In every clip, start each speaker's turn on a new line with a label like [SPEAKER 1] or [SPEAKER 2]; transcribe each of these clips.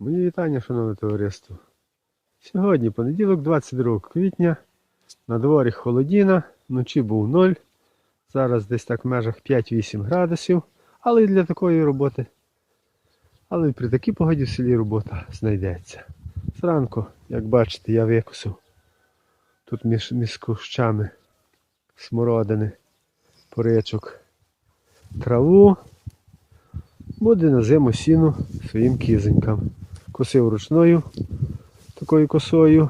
[SPEAKER 1] Мої вітання, шановне товариство. Сьогодні понеділок, 22 квітня. На дворі холодіна, вночі був 0. Зараз десь так в межах 5-8 градусів. Але і для такої роботи. Але і при такій погоді в селі робота знайдеться. Зранку, як бачите, я викосив тут між, між кущами смородини, поричок, траву. Буде на зиму сіну своїм кізонькам. Косив ручною такою косою,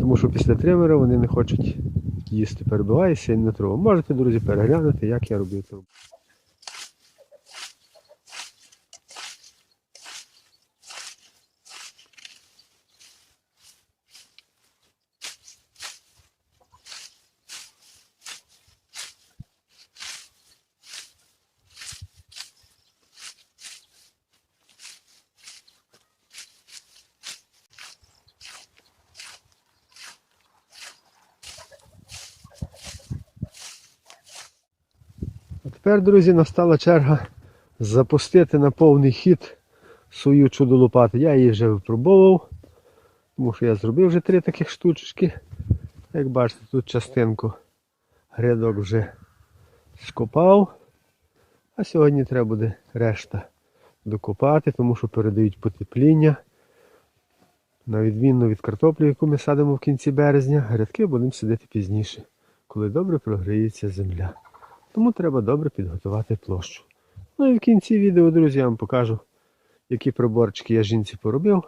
[SPEAKER 1] тому що після тримера вони не хочуть їсти. перебивається і не траву. Можете, друзі, переглянути, як я робив це. Тепер, друзі, настала черга запустити на повний хід свою чудо лопату. Я її вже випробовував, тому що я зробив вже три таких штучки. Як бачите, тут частинку грядок вже скопав. А сьогодні треба буде решта докопати, тому що передають потепління. На відміну від картоплі, яку ми садимо в кінці березня, грядки будемо садити пізніше, коли добре прогріється земля. Тому треба добре підготувати площу. Ну і в кінці відео, друзі, я вам покажу, які приборчики я жінці поробив,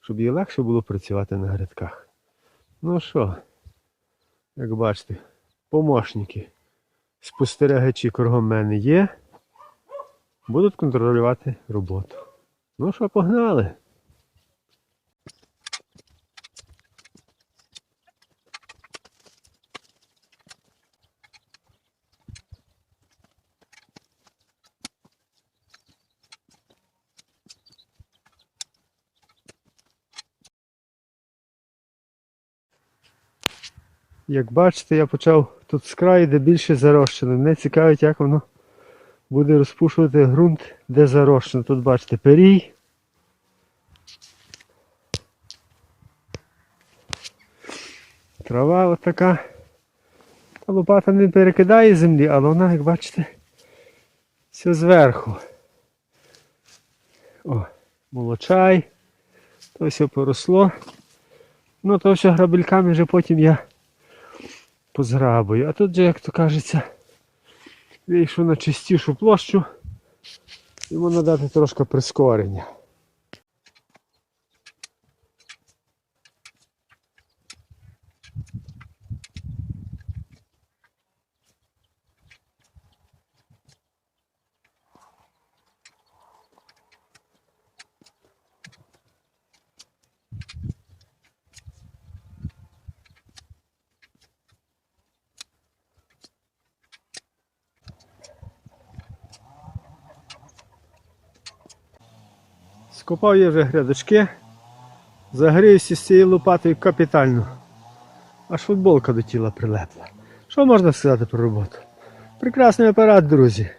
[SPEAKER 1] щоб їй легше було працювати на грядках. Ну що, як бачите, помощники, спостерігачі кругом мене є. Будуть контролювати роботу. Ну що, погнали? Як бачите, я почав тут з краю, де більше зарощено. Мене цікавить, як воно буде розпушувати ґрунт, де зарощено. Тут бачите перій. Трава отака. Та лопата не перекидає землі, але вона, як бачите, все зверху. О, молочай. То все поросло. Ну, то все грабельками вже потім я позграбую. А тут же, як то кажеться, вийшов на чистішу площу, йому надати трошки прискорення. Скопав я вже грядочки, загрівся з цією лопатою капітально. Аж футболка до тіла прилепла. Що можна сказати про роботу? Прекрасний апарат, друзі.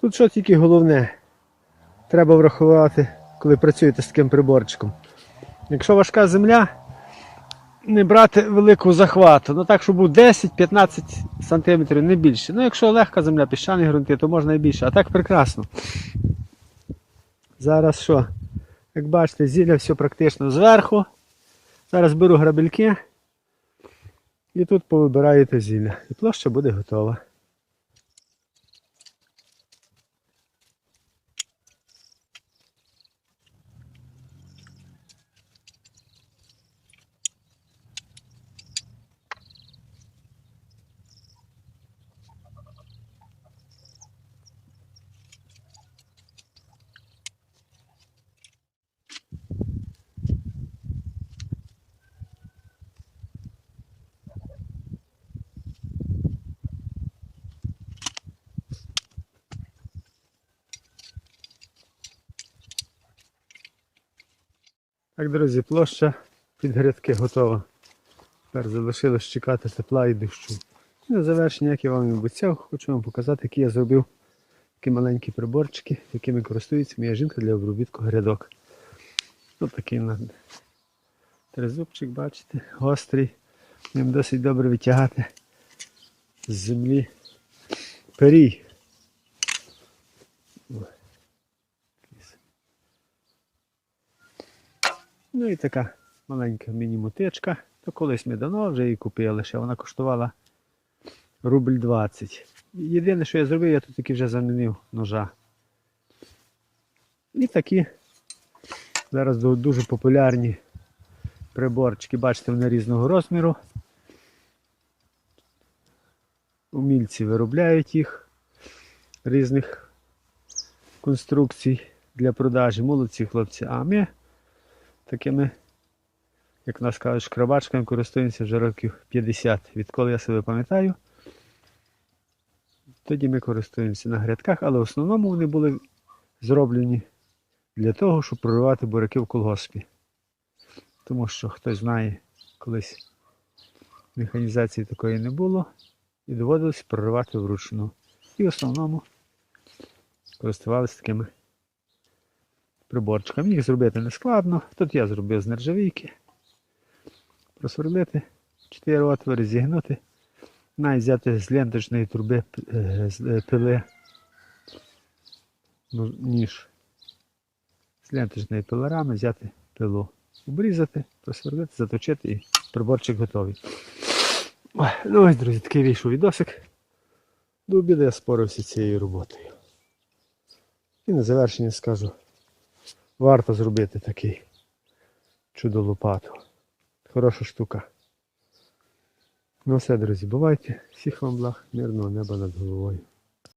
[SPEAKER 1] Тут що тільки головне, треба врахувати, коли працюєте з таким приборчиком. Якщо важка земля, не брати великого захвату. Ну так, щоб був 10-15 см, не більше. Ну, якщо легка земля, піщані ґрунти, то можна і більше. А так прекрасно. Зараз що? Як бачите, зілля все практично зверху. Зараз беру грабельки і тут повибираю те зілля. І площа буде готова. Так, друзі, площа під грядки готова. Тепер залишилось чекати тепла і дощу. І на завершення, як я вам і обіцяв, хочу вам показати, які я зробив такі маленькі приборчики, якими користується моя жінка для обробітку грядок. Ось такий тризубчик, бачите, гострий. Ним досить добре витягати з землі перій. Ну і така маленька міні-мотичка. То колись ми давно вже її купили, ще вона коштувала рубль 20. Єдине, що я зробив, я тут таки вже замінив ножа. І такі зараз дуже популярні приборчики. Бачите, вони різного розміру. Умільці виробляють їх різних конструкцій для продажі. Молодці хлопці. А ми такими, як нас кажуть, шкрабачками користуємося вже років 50. Відколи я себе пам'ятаю. Тоді ми користуємося на грядках, але в основному вони були зроблені для того, щоб проривати буряки в колгоспі. Тому що хтось знає, колись механізації такої не було і доводилось проривати вручну. І в основному користувалися такими приборчиками. Їх зробити не складно. Тут я зробив з нержавійки. Просверлити 4 отвори, зігнути. Навіть взяти з ленточної труби е, з е, пили ну, ніж. З ленточної пилорами взяти пилу. Обрізати, просверлити, заточити і приборчик готовий. Ой, Ну ось, друзі, такий вийшов відосик. До обіду я спорився цією роботою. І на завершення скажу, варто зробити такий чудо-лопату. Хороша штука. Ну все, друзі, бувайте. Всіх вам благ, мирного неба над головою.